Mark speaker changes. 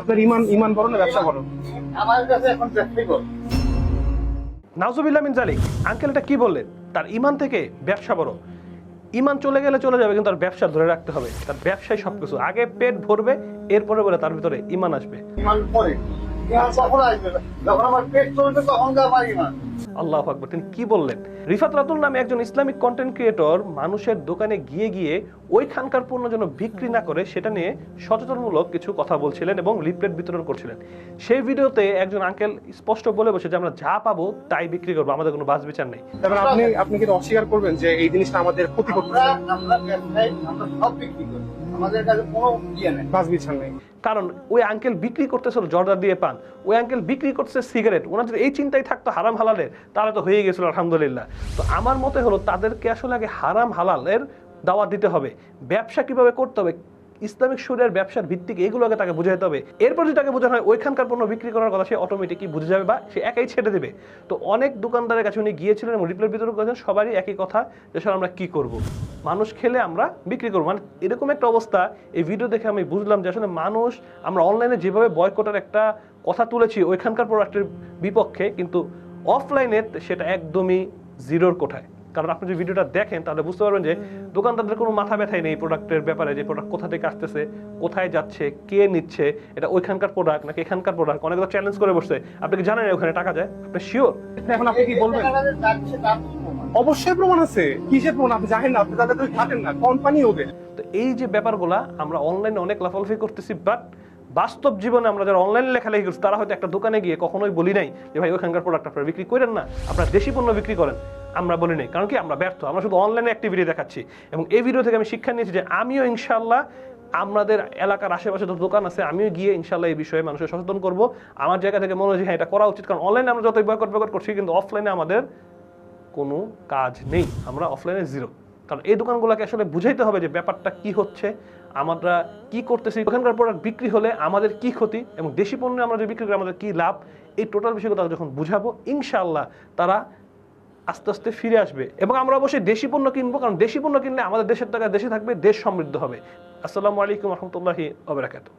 Speaker 1: আপনার ইমান ইমান বড় না ব্যবসা বড়?
Speaker 2: আমার কাছে এখন ব্যবসাই বড়।
Speaker 3: নাউজুবিল্লাহ মিন জালিক। আঙ্কেলটা কি বললেন? তার ইমান থেকে ব্যবসা বড়। ইমান চলে গেলে চলে যাবে কিন্তু তার ব্যবসা ধরে রাখতে হবে। তার ব্যবসায় সবকিছু। আগে পেট ভরবে এরপরে বলে তার ভিতরে ইমান আসবে।
Speaker 2: ইমান পরে। কখন আসবে যখন আমার পেট চলবে তখন তো আমার ইমান
Speaker 3: আল্লাহ আকবর তিনি কি বললেন? রিফাত রাতুল নামে একজন ইসলামিক কন্টেন্ট ক্রিয়েটর মানুষের দোকানে গিয়ে গিয়ে ওই খানকার পণ্য যেন বিক্রি না করে সেটা নিয়ে সচেতনমূলক কিছু কথা বলছিলেন এবং লিফলেট বিতরণ করছিলেন। সেই ভিডিওতে একজন আঙ্কেল স্পষ্ট বলে বসে যে আমরা যা পাবো তাই বিক্রি করব আমাদের কোনো বাস বিচার নেই।
Speaker 1: তারপর আপনি আপনি কিন্তু অস্বীকার করবেন যে এই জিনিসটা আমাদের ক্ষতি করতে
Speaker 2: আমরা সব বিক্রি করি। আমাদের কাছে কোনো ইয়ে নেই।
Speaker 1: বাস নেই।
Speaker 3: কারণ ওই আঙ্কেল বিক্রি করতেছিল জর্দা দিয়ে পান, ওই আঙ্কেল বিক্রি করতেছে সিগারেট ওনার যদি এই চিন্তাই থাকতো হারাম হালালের, তাহলে তো হয়ে গেছিল আলহামদুলিল্লাহ। তো আমার মতে হলো তাদেরকে আসলে আগে হারাম হালালের দাওয়া দিতে হবে। ব্যবসা কীভাবে করতে হবে? ইসলামিক সুরের ব্যবসার ভিত্তিক এগুলো আগে তাকে বুঝাইতে হবে। এরপর যদি তাকে বোঝানো হয় ওইখানকার পণ্য বিক্রি করার কথা, সে অটোমেটিকই বুঝে যাবে বা সে একাই ছেড়ে দেবে। তো অনেক দোকানদারের কাছে উনি গিয়েছিলেন এবং রিপ্লের বিতরণ করেছেন, সবারই একই কথা যে, স্যার, আমরা কী করব? মানুষ খেলে আমরা বিক্রি করব। মানে এরকম একটা অবস্থা এই ভিডিও দেখে আমি বুঝলাম যে আসলে মানুষ আমরা অনলাইনে যেভাবে বয়কটের একটা কথা তুলেছি ওইখানকার প্রোডাক্টের বিপক্ষে কিন্তু অফলাইনে সেটা একদমই জিরোর কোঠায়। কারণ আপনি যদি ভিডিওটা দেখেন তাহলে বুঝতে পারবেন যে দোকানদারদের কোনো মাথা ব্যথাই নেই প্রোডাক্টের ব্যাপারে যে প্রোডাক্ট কোথা থেকে আসতেছে কোথায় যাচ্ছে কে নিচ্ছে এটা ওইখানকার প্রোডাক্ট নাকি এখানকার প্রোডাক্ট অনেক চ্যালেঞ্জ করে বসছে আপনি কি জানেন ওখানে টাকা যায়? আপনি শিওর
Speaker 1: এখন আপনি কি বলবেন? অবশ্যই প্রমাণ আছে। কিসের প্রমাণ? আপনি জানেন না, আপনি তাদের তো থাকেন না কোম্পানি ওদের।
Speaker 3: তো এই যে ব্যাপারগুলা আমরা অনলাইনে অনেক লাফালাফি করতেছি বাট বাস্তব জীবনে আমরা যারা অনলাইনে লেখালেখি করছি, তারা হয়তো একটা দোকানে গিয়ে কখনোই বলি নাই যে, ভাই, ওখানকার প্রোডাক্ট আপনারা বিক্রি করেন না, আপনারা দেশি পণ্য বিক্রি করেন। আমরা বলি নাই, কারণ কি আমরা ব্যর্থ, আমরা শুধু অনলাইনে অ্যাক্টিভিটি দেখাচ্ছি। এবং এই ভিডিও থেকে আমি শিক্ষা নিয়েছি যে, আমিও ইনশাল্লাহ আমাদের এলাকার আশেপাশে তো দোকান আছে, আমিও গিয়ে ইনশাল্লাহ এই বিষয়ে মানুষের সচেতন করব। আমার জায়গা থেকে মনে হয় যে হ্যাঁ এটা করা উচিত। কারণ অনলাইনে আমরা যতই বয়কট করছি, কিন্তু অফলাইনে আমাদের কোনো কাজ নেই, আমরা অফলাইনে জিরো কারণ এই দোকানগুলোকে আসলে বুঝাইতে হবে যে ব্যাপারটা কি হচ্ছে, আমরা কি করতেছি, ওখানকার প্রোডাক্ট বিক্রি হলে আমাদের কি ক্ষতি এবং দেশি পণ্য আমরা যে বিক্রি করি, আমাদের কি লাভ? এই টোটাল বিষয়গুলো যখন বুঝাবো, ইনশাআল্লাহ তারা আস্তে আস্তে ফিরে আসবে এবং আমরা অবশ্যই দেশি পণ্য কিনবো, কারণ দেশি পণ্য কিনলে আমাদের দেশের টাকা দেশে থাকবে, দেশ সমৃদ্ধ হবে। আসসালামু আলাইকুম রহমতুল্লাহি আবরাকাতু